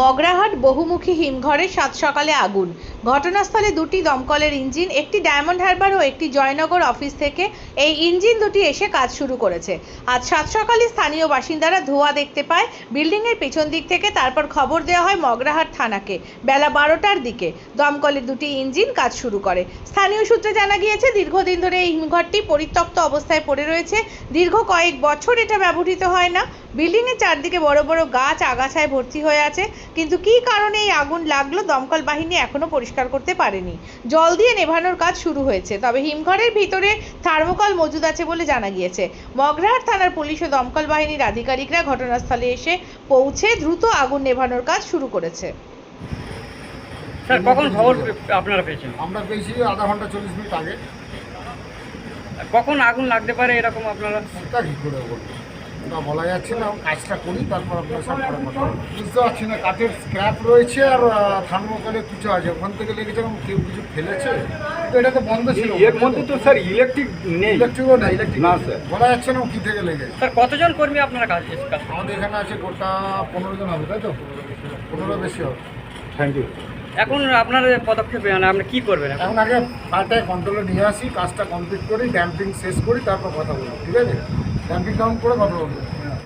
মগরাহাট বহুমুখী হিমঘরে সাত সকালে আগুন। ঘটনাস্থলে দুটি দমকলের ইঞ্জিন, একটি ডায়মন্ড হারবার ও একটি জয়নগর অফিস থেকে এই ইঞ্জিন দুটি এসে কাজ শুরু করেছে। আজ সাত সকালে স্থানীয় বাসিন্দারা ধোঁয়া দেখতে পায়। বিল্ডিংয়ের পেছন দিক থেকে তারপর খবর দেওয়া হয় মগরাহাট থানাকে। বেলা বারোটার দিকে দমকলের দুটি ইঞ্জিন কাজ শুরু করে। স্থানীয় সূত্রে জানা গিয়েছে, দীর্ঘদিন ধরে এই হিমঘরটি পরিত্যক্ত অবস্থায় পড়ে রয়েছে। দীর্ঘ কয়েক বছর এটা ব্যবহৃত হয় না। বিল্ডিংয়ের চারদিকে বড় বড় গাছ আগাছায় ভর্তি হয়ে আছে কিন্তু কী কারণে এই আগুন লাগল দমকল বাহিনী এখনও পরিষ্কার করতে পারেনি? জল দিয়ে নেভানোর কাজ শুরু হয়েছে তবে হিমঘরের ভিতরে থার্মোকল মজুদ আছে বলে জানা গিয়েছে। মগরাহাট থানার পুলিশ ও দমকল বাহিনীর আধিকারিকরা ঘটনাস্থলে এসে পৌঁছে দ্রুত আগুন নেভানোর কাজ শুরু করেছে। স্যার কখন খবর আপনারা পেয়েছেন? আমরা পেয়েছি আধা ঘণ্টা চল্লিশ মিনিট আগে। কখন আগুন লাগতে পারে এরকম আপনারা? সেটা কী করে বলব ওটা বলা যাচ্ছে না কাজটা করি তারপর আপনার সব করে কথা বুঝতে পারছি না কাঠের স্ক্র্যাপ রয়েছে আর থার্মোকলে কিছু আছে। ওখান থেকে লেগেছে এবং কেউ কিছু ফেলেছে? তো এটা তো বন্ধ ছিল। এর মধ্যে তো স্যার ইলেকট্রিক নেই। ইলেকট্রিকও না ইলেকট্রিক না, স্যার। বলা যাচ্ছে না কী থেকে লেগেছে। স্যার কতজন কর্মী আপনারা কাজ আমাদের এখানে আছে গোটা পনেরো জন হবে তাই তো? পনেরো বেশি হবে। থ্যাংক ইউ এখন আপনার পদক্ষেপ মানে আপনি কি করবেন এখন? এখন আগে পাল্টায় কন্ট্রোলে নিয়ে আসি কাজটা কমপ্লিট করি ড্যাম্পিং শেষ করি তারপর কথা বলব ঠিক আছে? ড্যাম্পিং ডাউন করে কথা বলব